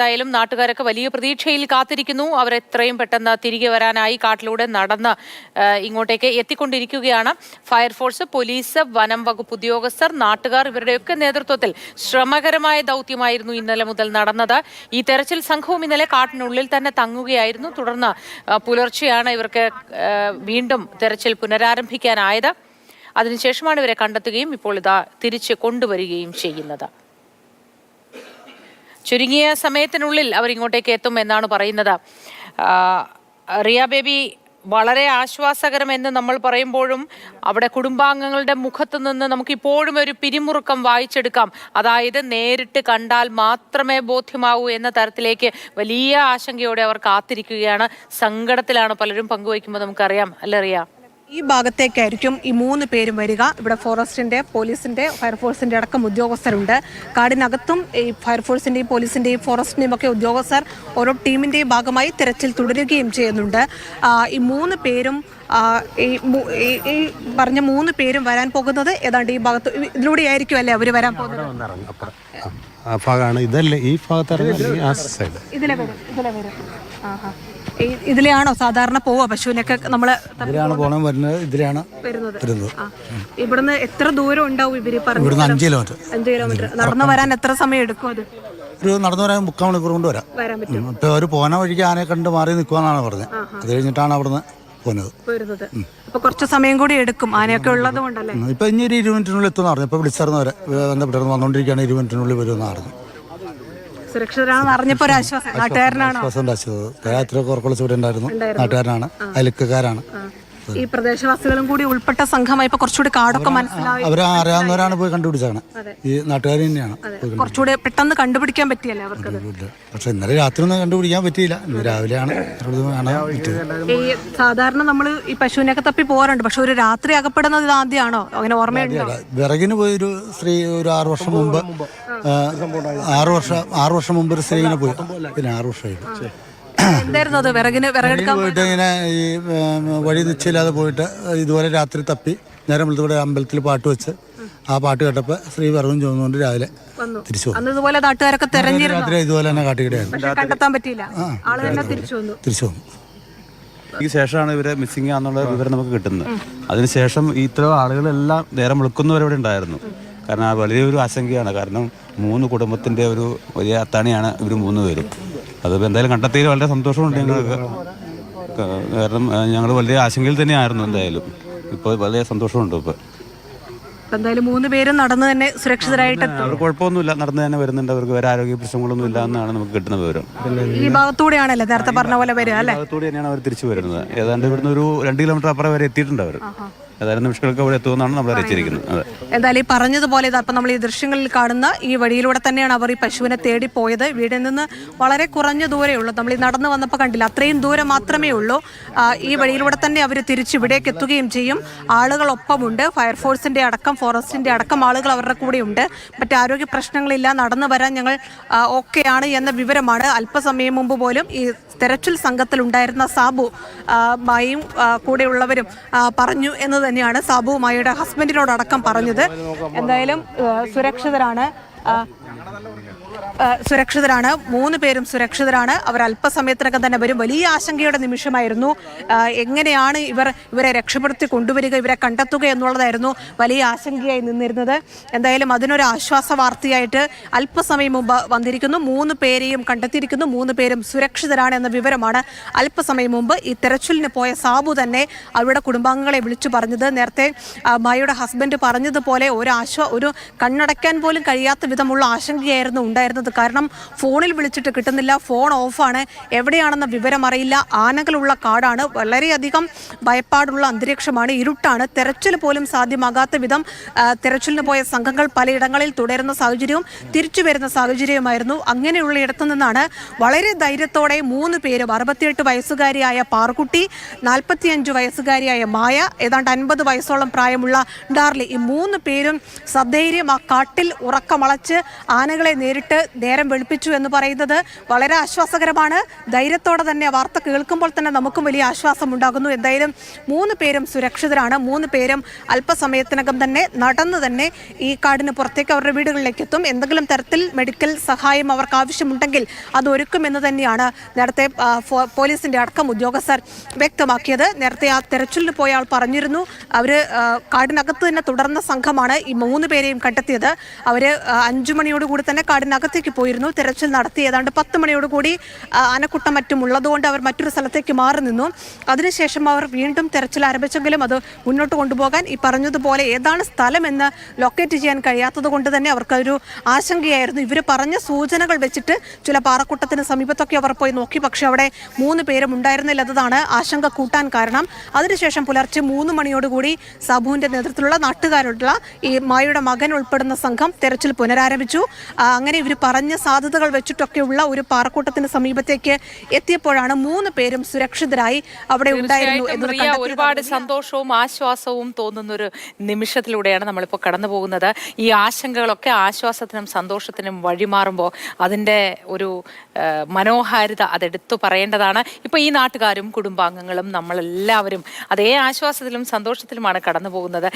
എന്തായാലും നാട്ടുകാരൊക്കെ വലിയ പ്രതീക്ഷയിൽ കാത്തിരിക്കുന്നു. അവർ എത്രയും പെട്ടെന്ന് തിരികെ വരാനായി കാട്ടിലൂടെ നടന്ന് ഇങ്ങോട്ടേക്ക് എത്തിക്കൊണ്ടിരിക്കുകയാണ്. ഫയർഫോഴ്സ് പോലീസ് വനം വകുപ്പ് ഉദ്യോഗസ്ഥർ നാട്ടുകാർ ഇവരുടെയൊക്കെ നേതൃത്വത്തിൽ ശ്രമകരമായ ദൗത്യമായിരുന്നു ഇന്നലെ മുതൽ നടന്നത്. ഈ തെരച്ചിൽ സംഘവും ഇന്നലെ കാട്ടിനുള്ളിൽ തന്നെ തങ്ങുകയായിരുന്നു. തുടർന്ന് പുലർച്ചെയാണ് ഇവർക്ക് വീണ്ടും തെരച്ചിൽ പുനരാരംഭിക്കാനായത്. അതിനുശേഷമാണ് ഇവരെ കണ്ടെത്തുകയും ഇപ്പോൾ ഇതാ തിരിച്ച് കൊണ്ടുവരികയും ചെയ്യുന്നത്. ചുരുങ്ങിയ സമയത്തിനുള്ളിൽ അവർ ഇങ്ങോട്ടേക്ക് എത്തും എന്നാണ് പറയുന്നത്. റിയ ബേബി വളരെ ആശ്വാസകരമെന്ന് നമ്മൾ പറയുമ്പോഴും അവിടെ കുടുംബാംഗങ്ങളുടെ മുഖത്ത് നിന്ന് നമുക്ക് ഇപ്പോഴും ഒരു പിരിമുറുക്കം വായിച്ചെടുക്കാം. അതായത് നേരിട്ട് കണ്ടാൽ മാത്രമേ ബോധ്യമാവൂ എന്ന തരത്തിലേക്ക് വലിയ ആശങ്കയോടെ അവർ കാത്തിരിക്കുകയാണ്. സങ്കടത്തിലാണ് പലരും പങ്കുവയ്ക്കുമ്പോൾ നമുക്കറിയാം. അല്ലേ റിയ? ഈ ഭാഗത്തേക്കായിരിക്കും ഈ മൂന്ന് പേരും വരിക. ഇവിടെ ഫോറസ്റ്റിന്റെ പോലീസിന്റെ ഫയർഫോഴ്സിന്റെ അടക്കം ഉദ്യോഗസ്ഥരുണ്ട്. കാടിനകത്തും ഈ ഫയർഫോഴ്സിന്റെയും പോലീസിന്റെയും ഫോറസ്റ്റിന്റെയും ഒക്കെ ഉദ്യോഗസ്ഥർ ഓരോ ടീമിന്റെയും ഭാഗമായി തിരച്ചിൽ തുടരുകയും ചെയ്യുന്നുണ്ട്. ഈ മൂന്ന് പേരും ഈ ഈ- പറഞ്ഞ മൂന്ന് പേരും വരാൻ പോകുന്നത് ഏതാണ്ട് ഈ ഭാഗത്ത് ഇതിലൂടെ ആയിരിക്കും അല്ലേ അവർ വരാൻ പോകുന്നത്? ആ ഭാഗമാണ്. ഇതല്ലേ ഈ ഭാഗത്ത് ഇതിലെ വരും ഇതിലെ വരും. ഇതിലെയാണോ സാധാരണ പോവുക? പശുവിനൊക്കെ നമ്മൾ ഇതിലാണ് പോകണം വരുന്നത് ഇതിലാണ് വരുന്നത്. ആ. ഇവിടുന്ന് എത്ര ദൂരം ഉണ്ടാവും ഇവർ പറഞ്ഞു ഇവിടുന്ന് അഞ്ച് കിലോമീറ്റർ. അഞ്ച് കിലോമീറ്റർ. നടന്നു വരാൻ എത്ര സമയം എടുക്കും അത്? ഒരു നടന്നു വരാൻ മുക്കാൽ മണിക്കൂർ കൊണ്ട് വരാം. വരാൻ പറ്റും. പോന വഴിക്ക് ആനയെ കണ്ട് മാറി നിൽക്കുമെന്നാണ് പറഞ്ഞത്. അത് കഴിഞ്ഞിട്ടാണ് അവിടുന്ന് പോകുന്നത് വരുന്നത്. അപ്പൊ കുറച്ച് സമയം കൂടി എടുക്കും ആനയൊക്കെ ഉള്ളത് കൊണ്ടല്ലേ ഉം. ഇപ്പൊ ഇനി ഒരു ഇരുപത് മിനിറ്റിനുള്ളിൽ എത്തുമെന്ന് പറഞ്ഞു ഇപ്പൊ വിളിച്ചായിരുന്നു അവരെ ബന്ധപ്പെട്ടിരുന്നു വന്നുകൊണ്ടിരിക്കുകയാണ് ഇരുപത് മിനിറ്റിനുള്ളിൽ വരുമെന്ന് പറഞ്ഞു സുരക്ഷിതരാണെന്ന് അറിഞ്ഞപ്പോ ഒരു ആശ്വാസം. നാട്ടുകാരനാണോ? ആശ്വാസം ഉണ്ടായിരുന്നു. നാട്ടുകാരനാണ്. അയൽക്കാരാണ്. ഈ പ്രദേശവാസികളും കൂടി ഉൾപ്പെട്ട സംഘമായി ഇപ്പൊ കുറച്ചുകൂടി കാടൊക്കെ മനസ്സിലായി. അറിയാവുന്നവരാണ് പോയി കണ്ടുപിടിച്ചാണ് ഈ നാട്ടുകാർ തന്നെയാണ് കുറച്ചുകൂടി പെട്ടെന്ന് കണ്ടുപിടിക്കാൻ പറ്റിയല്ലേ അവർക്കത്? പക്ഷെ ഇന്നലെ രാത്രി ഒന്നും കണ്ടുപിടിക്കാൻ പറ്റിയില്ല. ഇന്ന് രാവിലെയാണ് ഈ സാധാരണ നമ്മൾ ഈ പശുവിനെയൊക്കെ തപ്പി പോകാറുണ്ട്. പക്ഷെ ഒരു രാത്രി അകപ്പെടുന്നത് ഇത് ആദ്യമാണോ അങ്ങനെ ഓർമ്മയുണ്ടോ? വിറകിന് പോയി ഒരു സ്ത്രീ ഒരു ആറു വർഷം മുമ്പ് ആ, ആറു വർഷം ആറു വർഷം മുമ്പ് ഒരു സ്ത്രീ ഇങ്ങനെ പോയി. പിന്നെ ആറു വർഷമായി. എന്തായിരുന്നു അത്? വിറകിന് വിറകെടുക്കാൻ പോയിട്ട് ഇങ്ങനെ ഈ വഴി നിശ്ചയില്ലാതെ പോയിട്ട് ഇതുപോലെ രാത്രി തപ്പി നേരം വെളുത്തൂടെ അമ്പലത്തിൽ പാട്ട് വെച്ച് ആ പാട്ട് കേട്ടപ്പോൾ ശ്രീ വിറകും ചോന്നുകൊണ്ട് രാവിലെ വന്നു. തിരിച്ചു വന്നു. ഇതുപോലെ നാട്ടുകാരൊക്കെ രാത്രി ഇതുപോലെ തന്നെ കാട്ടിക്കിടെയായിരുന്നു. പക്ഷെ കണ്ടെത്താൻ പറ്റിയില്ല. ആൾ തന്നെ തിരിച്ചു വന്നു. തിരിച്ചു വന്നു. ഈ ശേഷമാണ് ഇവരെ മിസ്സിംഗ് ആണെന്നുള്ള വിവരം നമുക്ക് കിട്ടുന്നത്. അതിനുശേഷം ഇത്തരം ആളുകളെല്ലാം നേരം വിളിക്കുന്നവരെ ഇവിടെ ഉണ്ടായിരുന്നു. കാരണം ആ വലിയൊരു ആശങ്കയാണ്. കാരണം മൂന്ന് കുടുംബത്തിന്റെ ഒരു വലിയ അത്താണിയാണ് ഇവർ മൂന്ന് പേരും. അതിപ്പോൾ എന്തായാലും കണ്ടെത്തിയതിൽ വളരെ സന്തോഷമുണ്ട് ഞങ്ങൾക്ക്. കാരണം ഞങ്ങൾ വലിയ ആശങ്കയിൽ തന്നെയായിരുന്നു എന്തായാലും. ഇപ്പോൾ വളരെ സന്തോഷമുണ്ട് ഇപ്പോൾ എന്തായാലും മൂന്ന് പേരും നടന്നു തന്നെ സുരക്ഷിതരായിട്ട്. അവർ കുഴപ്പമൊന്നുമില്ല. നടന്നു തന്നെ വരുന്നുണ്ട്. അവർക്ക് വേറെ ആരോഗ്യ പ്രശ്നങ്ങളൊന്നും ഇല്ല എന്നാണ് നമുക്ക് കിട്ടുന്ന വിവരം. ഈ ഭാഗത്തൂടെയാണല്ലേ? നേരത്തെ പറഞ്ഞ പോലെ വരിക അല്ലെ? ഭാഗത്തൂടെ തന്നെയാണ് അവർ തിരിച്ചു വരുന്നത്. ഏതാണ്ട് ഇവിടുന്ന് ഒരു രണ്ട് കിലോമീറ്റർ അപ്പുറം വരെ എത്തിയിട്ടുണ്ട് അവർ. ഏതായാലും നിമിഷങ്ങൾക്ക് അവിടെ എത്തുമെന്നാണ് നമ്മൾ അറിയിച്ചിരിക്കുന്നത്. അതെ. എന്തായാലും ഈ പറഞ്ഞതുപോലെ ഇത് അപ്പം നമ്മൾ ഈ ദൃശ്യങ്ങളിൽ കാണുന്ന ഈ വഴിയിലൂടെ തന്നെയാണ് അവർ ഈ പശുവിനെ തേടി പോയത്. വീടിൽ നിന്ന് വളരെ കുറഞ്ഞ ദൂരേ ഉള്ളൂ. നമ്മൾ ഈ നടന്നു വന്നപ്പോൾ കണ്ടില്ല അത്രയും ദൂരം മാത്രമേ ഉള്ളൂ. ഈ വഴിയിലൂടെ തന്നെ അവർ തിരിച്ച് ഇവിടേക്ക് എത്തുകയും ചെയ്യും. ആളുകളൊപ്പമുണ്ട്. ഫയർഫോഴ്സിന്റെ അടക്കം ഫോറസ്റ്റിന്റെ അടക്കം ആളുകൾ അവരുടെ കൂടെ ഉണ്ട്. മറ്റ് ആരോഗ്യ പ്രശ്നങ്ങളില്ല. നടന്നു വരാൻ ഞങ്ങൾ ഓക്കെയാണ് എന്ന വിവരമാണ് അല്പസമയം മുമ്പ് പോലും ഈ തെരച്ചിൽ സംഘത്തിൽ ഉണ്ടായിരുന്ന സാബു മായും കൂടെയുള്ളവരും പറഞ്ഞു എന്ന് തന്നെയാണ് സാബു മായയുടെ ഹസ്ബൻഡിനോടടക്കം പറഞ്ഞത്. എന്തായാലും സുരക്ഷിതരാണ്. സുരക്ഷിതരാണ്. മൂന്ന് പേരും സുരക്ഷിതരാണ്. അവർ അല്പസമയത്തിനകം തന്നെ വരും. വലിയ ആശങ്കയുടെ നിമിഷമായിരുന്നു. എങ്ങനെയാണ് ഇവർ ഇവരെ രക്ഷപ്പെടുത്തി കൊണ്ടുവരിക ഇവരെ കണ്ടെത്തുക എന്നുള്ളതായിരുന്നു വലിയ ആശങ്കയായി നിന്നിരുന്നത്. എന്തായാലും അതിനൊരു ആശ്വാസ വാർത്തയായിട്ട് അല്പസമയം മുമ്പ് വന്നിരിക്കുന്നു. മൂന്ന് പേരെയും കണ്ടെത്തിയിരിക്കുന്നു. മൂന്ന് പേരും സുരക്ഷിതരാണ് എന്ന വിവരമാണ് അല്പസമയം മുമ്പ് ഈ തെരച്ചിലിന് പോയ സാബു തന്നെ അവരുടെ കുടുംബാംഗങ്ങളെ വിളിച്ചു പറഞ്ഞത്. നേരത്തെ മായയുടെ ഹസ്ബൻഡ് പറഞ്ഞതുപോലെ ഒരു ആശ്വാ ഒരു കണ്ണടയ്ക്കാൻ പോലും കഴിയാത്ത വിധമുള്ള ആശങ്കയായിരുന്നു ഉണ്ടായിരുന്നത്. കാരണം ഫോണിൽ വിളിച്ചിട്ട് കിട്ടുന്നില്ല ഫോൺ ഓഫാണ്. എവിടെയാണെന്ന വിവരം അറിയില്ല. ആനകളുള്ള കാടാണ്. വളരെയധികം ഭയപ്പാടുള്ള അന്തരീക്ഷമാണ്. ഇരുട്ടാണ്. തെരച്ചിൽ പോലും സാധ്യമാകാത്ത വിധം തെരച്ചിലിന് പോയ സംഘങ്ങൾ പലയിടങ്ങളിൽ തുടരുന്ന സാഹചര്യവും തിരിച്ചു വരുന്ന സാഹചര്യവുമായിരുന്നു. അങ്ങനെയുള്ള ഇടത്തു നിന്നാണ് വളരെ ധൈര്യത്തോടെ മൂന്ന് പേരും അറുപത്തിയെട്ട് വയസ്സുകാരിയായ പാർക്കുട്ടി നാൽപ്പത്തിയഞ്ച് വയസ്സുകാരിയായ മായ ഏതാണ്ട് അൻപത് വയസ്സോളം പ്രായമുള്ള ഡാർലി ഈ മൂന്ന് പേരും സധൈര്യം ആ കാട്ടിൽ ഉറക്കമളച്ച് ആനകളെ നേരിട്ട് നേരം വെളുപ്പിച്ചു എന്ന് പറയുന്നത് വളരെ ആശ്വാസകരമാണ്. ധൈര്യത്തോടെ തന്നെ വാർത്ത കേൾക്കുമ്പോൾ തന്നെ നമുക്കും വലിയ ആശ്വാസം ഉണ്ടാകുന്നു. എന്തായാലും മൂന്ന് പേരും സുരക്ഷിതരാണ്. മൂന്ന് പേരും അല്പസമയത്തിനകം തന്നെ നടന്ന് തന്നെ ഈ കാടിന് പുറത്തേക്ക് അവരുടെ വീടുകളിലേക്ക് എത്തും. എന്തെങ്കിലും തരത്തിൽ മെഡിക്കൽ സഹായം അവർക്ക് ആവശ്യമുണ്ടെങ്കിൽ അത് ഒരുക്കുമെന്ന് തന്നെയാണ് നേരത്തെ പോലീസിന്റെ അടക്കം ഉദ്യോഗസ്ഥർ വ്യക്തമാക്കിയത്. നേരത്തെ ആ തെരച്ചിലിന് പോയ ആൾ പറഞ്ഞിരുന്നു. അവർ കാടിനകത്ത് തന്നെ തുടർന്ന സംഘമാണ് ഈ മൂന്ന് പേരെയും കണ്ടെത്തിയത്. അവർ അഞ്ചു മണിയോടുകൂടി തന്നെ കാടിനകത്തേക്ക് പോയിരുന്നു. തെരച്ചിൽ നടത്തി ഏതാണ്ട് പത്ത് മണിയോടുകൂടി കൂടി ആനക്കൂട്ടം മറ്റും ഉള്ളതുകൊണ്ട് അവർ മറ്റൊരു സ്ഥലത്തേക്ക് മാറി നിന്നു. അതിനുശേഷം അവർ വീണ്ടും തെരച്ചിൽ ആരംഭിച്ചെങ്കിലും അത് മുന്നോട്ട് കൊണ്ടുപോകാൻ ഈ പറഞ്ഞതുപോലെ ഏതാണ് സ്ഥലമെന്ന് ലൊക്കേറ്റ് ചെയ്യാൻ കഴിയാത്തത് കൊണ്ട് തന്നെ അവർക്കൊരു ആശങ്കയായിരുന്നു. ഇവർ പറഞ്ഞ സൂചനകൾ വെച്ചിട്ട് ചില പാറക്കൂട്ടത്തിന് സമീപത്തൊക്കെ അവർ പോയി നോക്കി. പക്ഷേ അവിടെ മൂന്ന് പേരും ഉണ്ടായിരുന്നില്ല. എന്നതാണ് ആശങ്ക കൂട്ടാൻ കാരണം. അതിനുശേഷം പുലർച്ചെ മൂന്ന് മണിയോടുകൂടി സബുവിന്റെ നേതൃത്വത്തിലുള്ള നാട്ടുകാരുള്ള ഈ മായയുടെ മകൻ ഉൾപ്പെടുന്ന സംഘം തെരച്ചിൽ പുനരാരംഭിച്ചു. അങ്ങനെ ഇവർ പറഞ്ഞ സാധ്യതകൾ വെച്ചിട്ടൊക്കെയുള്ള ഒരു പാറക്കൂട്ടത്തിന് സമീപത്തേക്ക് എത്തിയപ്പോഴാണ് മൂന്ന് പേരും സുരക്ഷിതരായി അവിടെ ഉണ്ടായിരുന്നു ഒരുപാട് സന്തോഷവും ആശ്വാസവും തോന്നുന്ന ഒരു നിമിഷത്തിലൂടെയാണ് നമ്മളിപ്പോൾ കടന്നു പോകുന്നത്. ഈ ആശങ്കകളൊക്കെ ആശ്വാസത്തിനും സന്തോഷത്തിനും വഴിമാറുമ്പോൾ അതിന്റെ ഒരു മനോഹാരിത അതെടുത്തു പറയേണ്ടതാണ്. ഇപ്പോൾ ഈ നാട്ടുകാരും കുടുംബാംഗങ്ങളും നമ്മളെല്ലാവരും അതേ ആശ്വാസത്തിലും സന്തോഷത്തിലുമാണ് കടന്നു പോകുന്നത്.